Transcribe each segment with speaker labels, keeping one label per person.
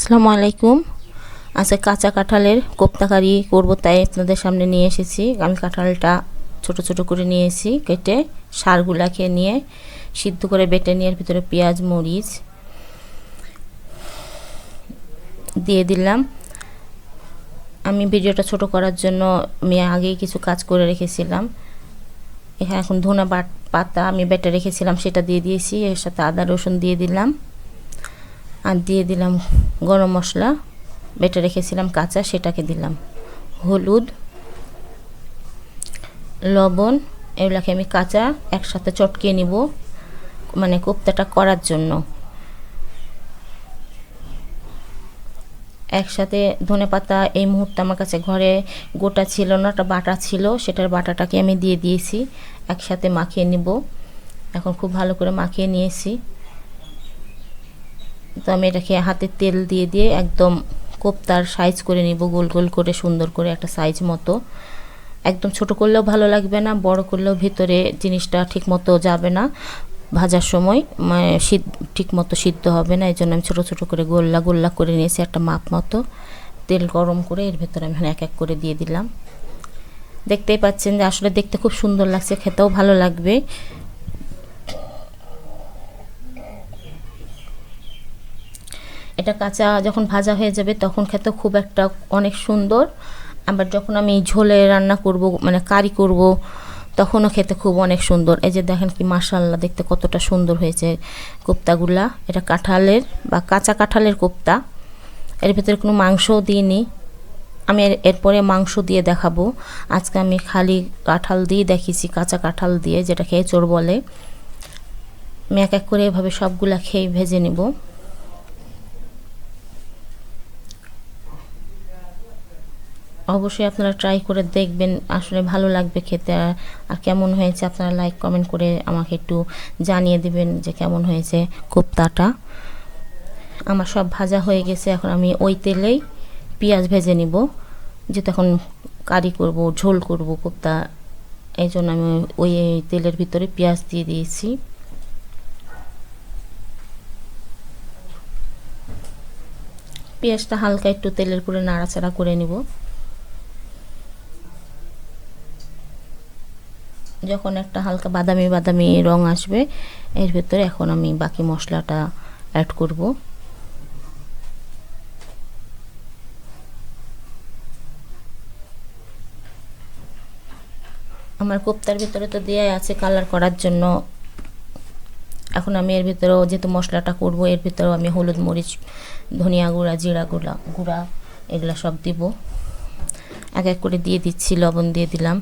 Speaker 1: আসসালামু আলাইকুম। আজকে কাঁচা কাঁঠালের কোপ্তাকারি করব, তাই আপনাদের সামনে নিয়ে এসেছি। আমি কাঁঠালটা ছোট ছোট করে নিয়েছি, কেটে সারগুলাকে নিয়ে সিদ্ধ করে বেটে নিয়ে ভিতরে পেঁয়াজ, মরিচ দিয়ে দিলাম। আমি ভিডিওটা ছোট করার জন্য আমি আগেই কিছু কাজ করে রেখেছিলাম। এখানে এখন ধনে পাতা আমি বেটে রেখেছিলাম, সেটা দিয়ে দিয়েছি, এর সাথে আদা, রসুন দিয়ে দিলাম। আর দিয়ে দিলাম গরম মশলা। বেটে রেখেছিলাম কাঁচা, সেটাকে দিলাম। হলুদ, লবণ, এগুলাকে আমি কাঁচা একসাথে চটকিয়ে নিব মানে কোপ্তাটা করার জন্য। একসাথে ধনে পাতা এই মুহূর্তে আমার কাছে ঘরে গোটা ছিল না, একটা বাটা ছিল, সেটার বাটাটাকে আমি দিয়ে দিয়েছি। একসাথে মাখিয়ে নিব। এখন খুব ভালো করে মাখিয়ে নিয়েছি। তো আমি এটাকে হাতে তেল দিয়ে দিয়ে একদম কোপ্তার সাইজ করে নিব, গোল গোল করে সুন্দর করে একটা সাইজ মতো। একদম ছোট করলেও ভালো লাগবে না, বড় করলেও ভিতরে জিনিসটা ঠিক মতো যাবে না। ভাজার সময় মানে ঠিক মতো সিদ্ধ হবে না এই জন্য আমি ছোটো ছোটো করে গোল্লা গোল্লা করে নিয়েছি একটা মাপ মতো। তেল গরম করে এর ভেতরে আমি এক এক করে দিয়ে দিলাম। দেখতেই পাচ্ছেন যে আসলে দেখতে খুব সুন্দর লাগছে, খেতেও ভালো লাগবে। এটা কাঁচা যখন ভাজা হয়ে যাবে তখন খেতে খুব একটা অনেক সুন্দর। আবার যখন আমি ঝোলে রান্না করব মানে কারি করব, তখনও খেতে খুব অনেক সুন্দর। এই যে দেখেন কি মাসাল্লা দেখতে কতটা সুন্দর হয়েছে কোপ্তাগুলা। এটা কাঁঠালের বা কাঁচা কাঁঠালের কোপ্তা। এর ভেতরে কোনো মাংসও দিইনি। আমি এরপরে মাংস দিয়ে দেখাবো। আজকে আমি খালি কাঁঠাল দিয়ে দেখিয়েছি, কাঁচা কাঁঠাল দিয়ে, যেটা খেয়ে চোর বলে। আমি এক এক করে এভাবে সবগুলা খেয়ে ভেজে নেব। অবশ্যই আপনারা ট্রাই করে দেখবেন আসলে ভালো লাগবে খেতে। আর কেমন হয়েছে আপনারা লাইক কমেন্ট করে আমাকে একটু জানিয়ে দিবেন যে কেমন হয়েছে কোপ্তাটা। আমার সব ভাজা হয়ে গেছে, এখন আমি ওই তেলেই পেঁয়াজ ভেজে নিব। যেহেতু এখন কারি করব, ঝোল করব কোপ্তা, এই জন্য আমি ওই তেলের ভিতরে পেঁয়াজ দিয়ে দিয়েছি। পেঁয়াজটা হালকা একটু তেলের পুরে নাড়াচাড়া করে নিব। যখন একটা হালকা বাদামি বাদামি রং আসবে, এর ভেতরে এখন আমি বাকি মশলাটা অ্যাড করব। আমার কোপ্তার ভিতরে তো দেওয়াই আছে কালার করার জন্য। এখন আমি এর ভিতরেও যেহেতু মশলাটা করব, এর ভিতরেও আমি হলুদ, মরিচ, ধনিয়া গুঁড়া, জিরা গুঁড়া গুঁড়া, এগুলো সব দিব। এক এক করে দিয়ে দিচ্ছি, লবণ দিয়ে দিলাম।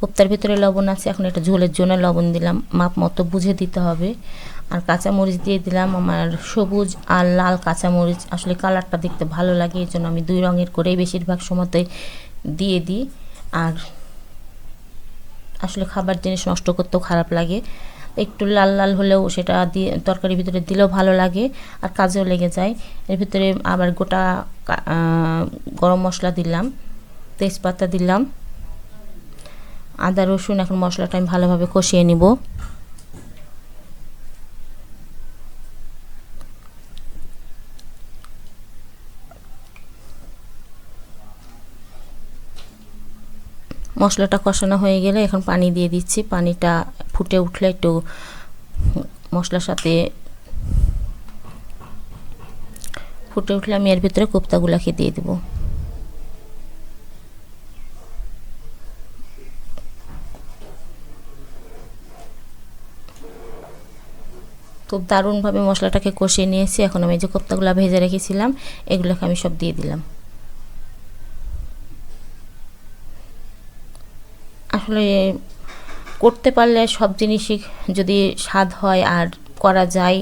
Speaker 1: কোপ্তার ভিতরে লবণ আছে, এখন এটা ঝোলের জন্য লবণ দিলাম। মাপ মতো বুঝে দিতে হবে। আর কাঁচামরিচ দিয়ে দিলাম আমার সবুজ আর লাল কাঁচামরিচ। আসলে কালারটা দেখতে ভালো লাগে, এই জন্য আমি দুই রঙের করেই বেশিরভাগ সময়তে দিয়ে দিই। আর আসলে খাবার জিনিস নষ্ট করতেও খারাপ লাগে। একটু লাল লাল হলেও সেটা দিয়ে তরকারির ভিতরে দিলেও ভালো লাগে আর কাজেও লেগে যায়। এর ভিতরে আবার গোটা গরম মশলা দিলাম, তেজপাতা দিলাম। আদা, রসুন এখন মশলাটা আমি ভালোভাবে কষিয়ে নিব। মশলাটা কষানো হয়ে গেলে এখন পানি দিয়ে দিচ্ছি। পানিটা ফুটে উঠলে একটু মশলার সাথে ফুটে উঠলে আমি এর ভিতরে কোপ্তাগুলাকে দিয়ে দেবো। খুব দারুণভাবে মশলাটাকে কষিয়ে নিয়েছি। এখন আমি যে কোপ্তাগুলো ভেজে রেখেছিলাম, এগুলোকে আমি সব দিয়ে দিলাম। আসলে করতে পারলে সব জিনিসই যদি স্বাদ হয় আর করা যায়,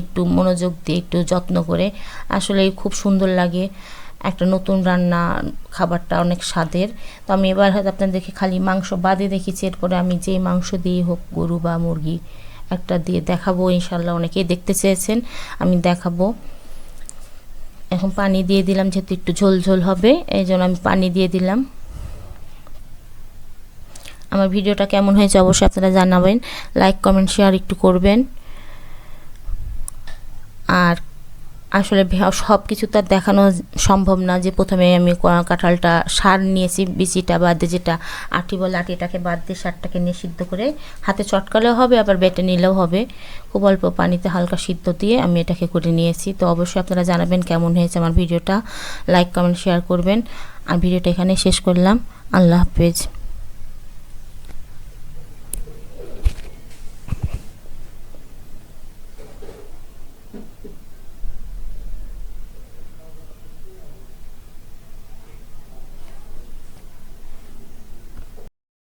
Speaker 1: একটু মনোযোগ দিয়ে, একটু যত্ন করে আসলে খুব সুন্দর লাগে। একটা নতুন রান্না, খাবারটা অনেক স্বাদের। তো আমি এবার হয়তো আপনাদেরকে খালি মাংস বাদে দেখেছি, এরপরে আমি যেই মাংস দিয়ে হোক, গরু বা মুরগি একটা দিয়ে দেখাবো ইনশাল্লাহ অনেকেই দেখতে চেয়েছেন, আমি দেখাবো। এখন পানি দিয়ে দিলাম, যেহেতু একটু ঝোল ঝোল হবে, এই জন্য আমি পানি দিয়ে দিলাম। আমার ভিডিওটা কেমন হয়েছে অবশ্যই আপনারা জানাবেন, লাইক, কমেন্ট, শেয়ার একটু করবেন। আর আসলে সব কিছু তো আর দেখানো সম্ভব না যে প্রথমে আমি কাঁঠালটা সার নিয়েছি, বিচিটা বাদ দিয়ে যেটা আটি বলে আটিটাকে বাদ দিয়ে সারটাকে নিয়ে সিদ্ধ করে হাতে চটকালেও হবে, আবার বেটে নিলেও হবে। খুব অল্প পানিতে হালকা সিদ্ধ দিয়ে আমি এটাকে করে নিয়েছি। তো অবশ্যই আপনারা জানাবেন কেমন হয়েছে আমার ভিডিওটা। লাইক, কমেন্ট, শেয়ার করবেন। আর ভিডিওটা এখানে শেষ করলাম। আল্লাহ হাফেজ।